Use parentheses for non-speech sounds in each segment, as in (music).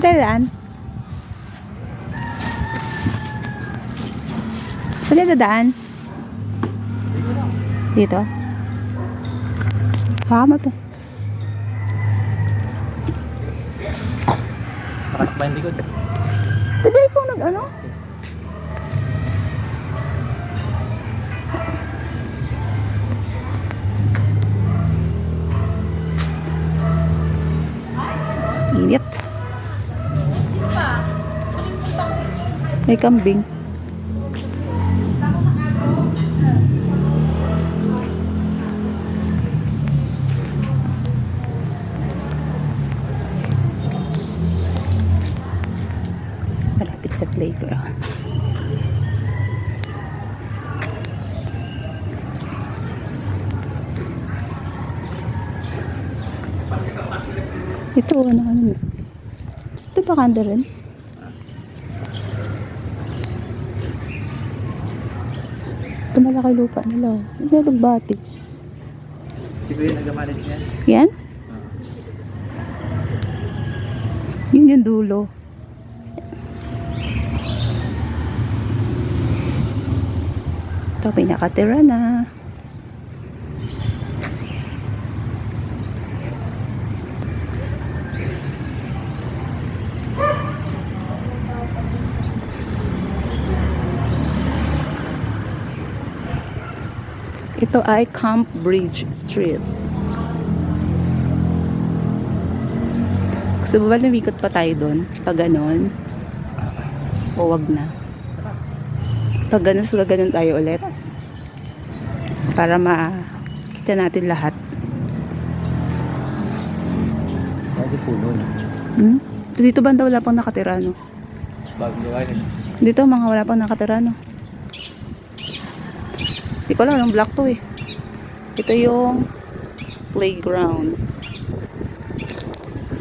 Saan tayo daan? Saan tayo dadaan? Dito? Baka mo to. Patak ba hindi ko? Ba ikaw nag ano? Init. May kambing. Malapit sa playground. Ito, ano ano. Ito ba kanda rin? Ito malaki lupa nila. Hindi nagbati. Di ba yun nag-manage niya? Yan? Yun yung dulo. Ito, may nakatira na. Ito ay Camp Bridge Street. Gusto mo ba lumikot pa tayo doon? Pag ganon? O wag na? Pag ganon, so ganon tayo ulit. Para makita natin lahat. Pwede puno. Hmm? Dito banda wala pang nakatira, no? Bago. Dito mga wala pang nakatira, no? Hindi ko alam, anong block to eh. Ito yung playground.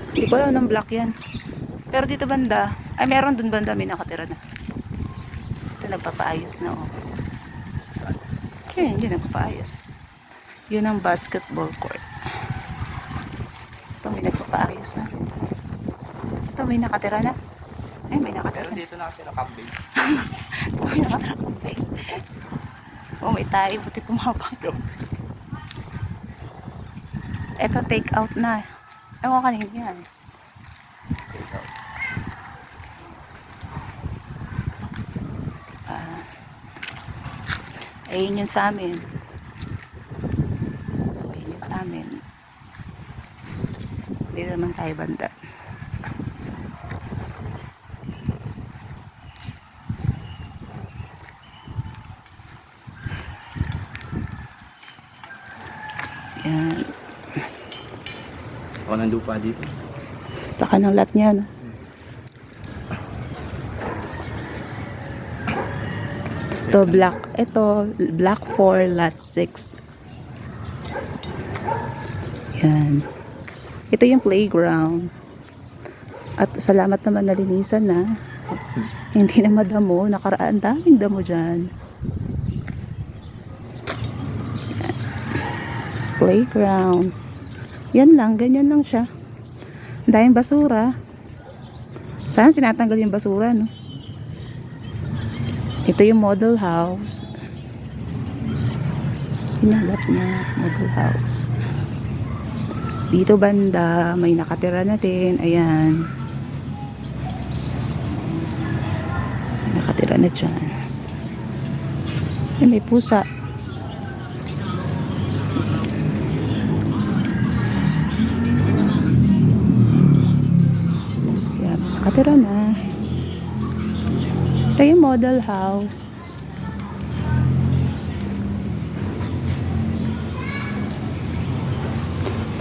Hindi ko alam anong block yan. Pero dito banda, ay meron dun banda may nakatira na. Ito nagpapaayos na oh. Okay, hindi nagpapaayos. Yun ang basketball court. Ito may nagpapaayos na. Ito may nakatira na. Ay, may nakatira Pero na. dito na kasi nakambing. (laughs) Ito may nakatira na. Oh, may tayo. Buti pumapang. Ito, take out na. Ewan kanina yan. Ah. Ayun yung sa amin. Ayun yung sa amin. Dito naman tayo banda. Yan. Ako ng lupa dito. Taka ng lot niya, no? Ito, black. Ito, black 4, lot 6. Yan. Ito yung playground. At salamat naman nalinisan na. (laughs) Hindi na madamo. Nakaraan, daming damo dyan. Playground. Yan lang, ganyan lang siya. Daming basura. Sana tinatanggal yung basura, no? Ito yung model house. Pinalat na model house. Dito banda, may nakatira na din. Ayan. Nakatira na dyan. Ay, may pusa. Nakatira na. Ito yung model house.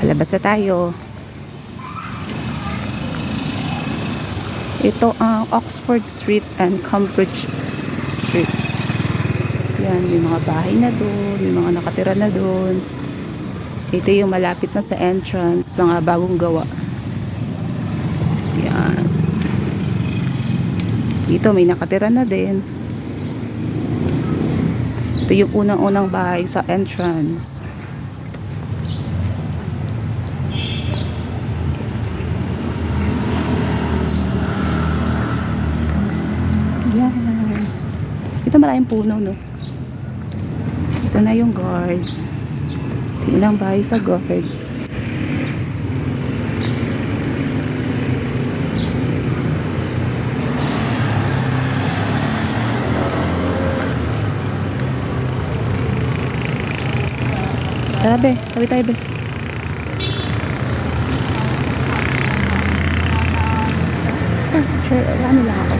Palabas na tayo. Ito ang Oxford Street and Cambridge Street. Yan, may mga bahay na doon, may mga nakatira na doon. Ito yung malapit na sa entrance, mga bagong gawa. Dito may nakatira na din. Ito yung unang-unang bahay sa entrance. Yan. Dito maraming puno, no? Ito na yung guard. Ito yung bahay sa guard. Tara, be. Tabi tayo, be. Ah, Sure, ano lang.